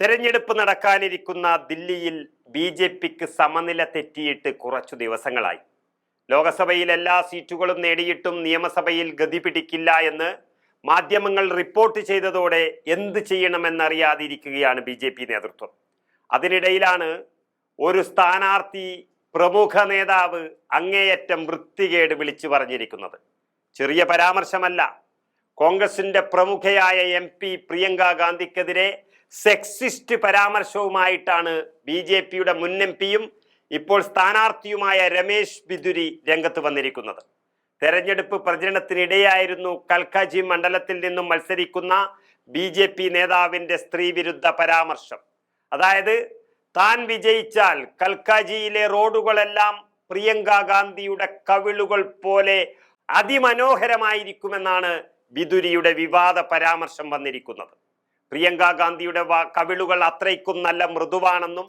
തെരഞ്ഞെടുപ്പ് നടക്കാനിരിക്കുന്ന ദില്ലിയിൽ ബി ജെ പിക്ക് സമനില തെറ്റിയിട്ട് കുറച്ചു ദിവസങ്ങളായി. ലോകസഭയിൽ എല്ലാ സീറ്റുകളും നേടിയിട്ടും നിയമസഭയിൽ ഗതി പിടിക്കില്ല എന്ന് മാധ്യമങ്ങൾ റിപ്പോർട്ട് ചെയ്തതോടെ എന്ത് ചെയ്യണമെന്നറിയാതിരിക്കുകയാണ് ബി ജെ പി നേതൃത്വം. അതിനിടയിലാണ് ഒരു സ്ഥാനാർത്ഥി പ്രമുഖ നേതാവ് അങ്ങേയറ്റം വൃത്തികേട് വിളിച്ചു പറഞ്ഞിരിക്കുന്നത്. ചെറിയ പരാമർശമല്ല. കോൺഗ്രസിന്റെ പ്രമുഖയായ എം പി പ്രിയങ്ക ഗാന്ധിക്കെതിരെ സെക്സിസ്റ്റ് പരാമർശവുമായിട്ടാണ് ബി ജെ പിയുടെ മുൻ എം പിയും ഇപ്പോൾ സ്ഥാനാർത്ഥിയുമായ രമേശ് ബിദുരി രംഗത്ത് വന്നിരിക്കുന്നത്. തെരഞ്ഞെടുപ്പ് പ്രചരണത്തിനിടെയായിരുന്നു കൽക്കാജി മണ്ഡലത്തിൽ നിന്നും മത്സരിക്കുന്ന ബി ജെ പി നേതാവിന്റെ സ്ത്രീവിരുദ്ധ പരാമർശം. അതായത് താൻ വിജയിച്ചാൽ കൽക്കാജിയിലെ റോഡുകളെല്ലാം പ്രിയങ്ക ഗാന്ധിയുടെ കവിളുകൾ പോലെ അതിമനോഹരമായിരിക്കുമെന്നാണ് ബിദുരിയുടെ വിവാദ പരാമർശം വന്നിരിക്കുന്നത്. പ്രിയങ്ക ഗാന്ധിയുടെ കവിളുകൾ അത്രയ്ക്കും നല്ല മൃദുവാണെന്നും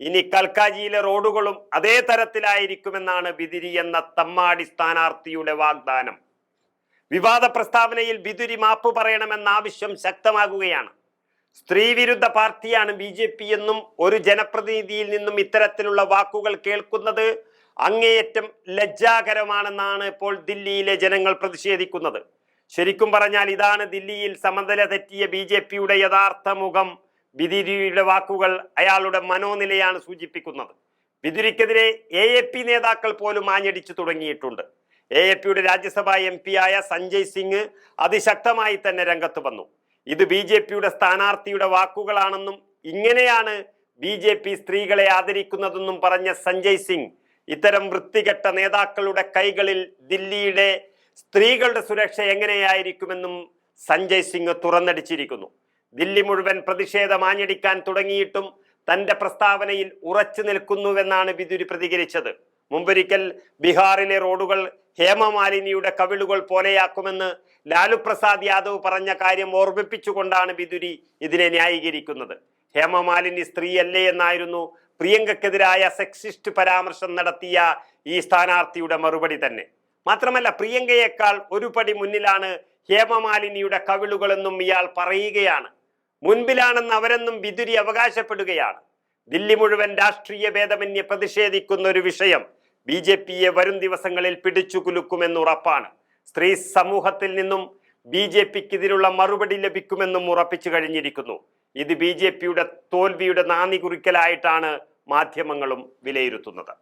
ഇനി കൽക്കാജിയിലെ റോഡുകളും അതേ തരത്തിലായിരിക്കുമെന്നാണ് ബിദുരി എന്ന തമ്മാടി സ്ഥാനാർത്ഥിയുടെ വാഗ്ദാനം. വിവാദ പ്രസ്താവനയിൽ ബിദുരി മാപ്പ് പറയണമെന്ന ആവശ്യം ശക്തമാകുകയാണ്. സ്ത്രീവിരുദ്ധ പാർട്ടിയാണ് ബി ജെ പി എന്നും ഒരു ജനപ്രതിനിധിയിൽ നിന്നും ഇത്തരത്തിലുള്ള വാക്കുകൾ കേൾക്കുന്നത് അങ്ങേയറ്റം ലജ്ജാകരമാണെന്നാണ് ഇപ്പോൾ ദില്ലിയിലെ ജനങ്ങൾ പ്രതിഷേധിക്കുന്നത്. ശരിക്കും പറഞ്ഞാൽ ഇതാണ് ദില്ലിയിൽ സമനില തെറ്റിയ ബി ജെ പിയുടെ യഥാർത്ഥ മുഖം. ബിദിരിയുടെ വാക്കുകൾ അയാളുടെ മനോനിലയാണ് സൂചിപ്പിക്കുന്നത്. ബിദുരിക്കെതിരെ എ എ പി നേതാക്കൾ പോലും ആഞ്ഞടിച്ചു തുടങ്ങിയിട്ടുണ്ട്. എ എ പിയുടെ രാജ്യസഭാ എം പി ആയ സഞ്ജയ് സിംഗ് അതിശക്തമായി തന്നെ രംഗത്ത് വന്നു. ഇത് ബി ജെ പിയുടെ സ്ഥാനാർത്ഥിയുടെ വാക്കുകളാണെന്നും ഇങ്ങനെയാണ് ബി ജെ പി സ്ത്രീകളെ ആദരിക്കുന്നതെന്നും പറഞ്ഞ സഞ്ജയ് സിംഗ് ഇത്തരം വൃത്തികെട്ട നേതാക്കളുടെ കൈകളിൽ ദില്ലിയുടെ സ്ത്രീകളുടെ സുരക്ഷ എങ്ങനെയായിരിക്കുമെന്നും സഞ്ജയ് സിംഗ് തുറന്നടിച്ചിരിക്കുന്നു. ദില്ലി മുഴുവൻ പ്രതിഷേധം ആഞ്ഞടിക്കാൻ തുടങ്ങിയിട്ടും തന്റെ പ്രസ്താവനയിൽ ഉറച്ചു നിൽക്കുന്നുവെന്നാണ് വിദുരി പ്രതികരിച്ചത്. മുമ്പൊരിക്കൽ ബീഹാറിലെ റോഡുകൾ ഹേമമാലിനിയുടെ കവിളുകൾ പോലെയാക്കുമെന്ന് ലാലു പ്രസാദ് യാദവ് പറഞ്ഞ കാര്യം ഓർമ്മിപ്പിച്ചുകൊണ്ടാണ് വിദുരി ഇതിനെ ന്യായീകരിക്കുന്നത്. ഹേമമാലിനി സ്ത്രീയല്ലേ എന്നായിരുന്നു പ്രിയങ്കക്കെതിരായ സെക്സിസ്റ്റ് പരാമർശം നടത്തിയ ഈ സ്ഥാനാർത്ഥിയുടെ മറുപടി തന്നെ. മാത്രമല്ല പ്രിയങ്കയേക്കാൾ ഒരു പടി മുന്നിലാണ് ഹേമമാലിനിയുടെ കവിളുകളെന്നും ഇയാൾ പറയുകയാണ്. മുൻപിലാണെന്ന് അവരെന്നും വിതുരി അവകാശപ്പെടുകയാണ്. ദില്ലി മുഴുവൻ രാഷ്ട്രീയ ഭേദമന്യെ പ്രതിഷേധിക്കുന്ന ഒരു വിഷയം ബി ജെ പിയെ വരും ദിവസങ്ങളിൽ പിടിച്ചു കുലുക്കുമെന്ന് ഉറപ്പാണ്. സ്ത്രീ സമൂഹത്തിൽ നിന്നും ബി ജെ പിക്ക് ഇതിനുള്ള മറുപടി ലഭിക്കുമെന്നും ഉറപ്പിച്ചു കഴിഞ്ഞിരിക്കുന്നു. ഇത് ബി ജെ പിയുടെ തോൽവിയുടെ നാന്ദി കുറിക്കലായിട്ടാണ് മാധ്യമങ്ങളും വിലയിരുത്തുന്നത്.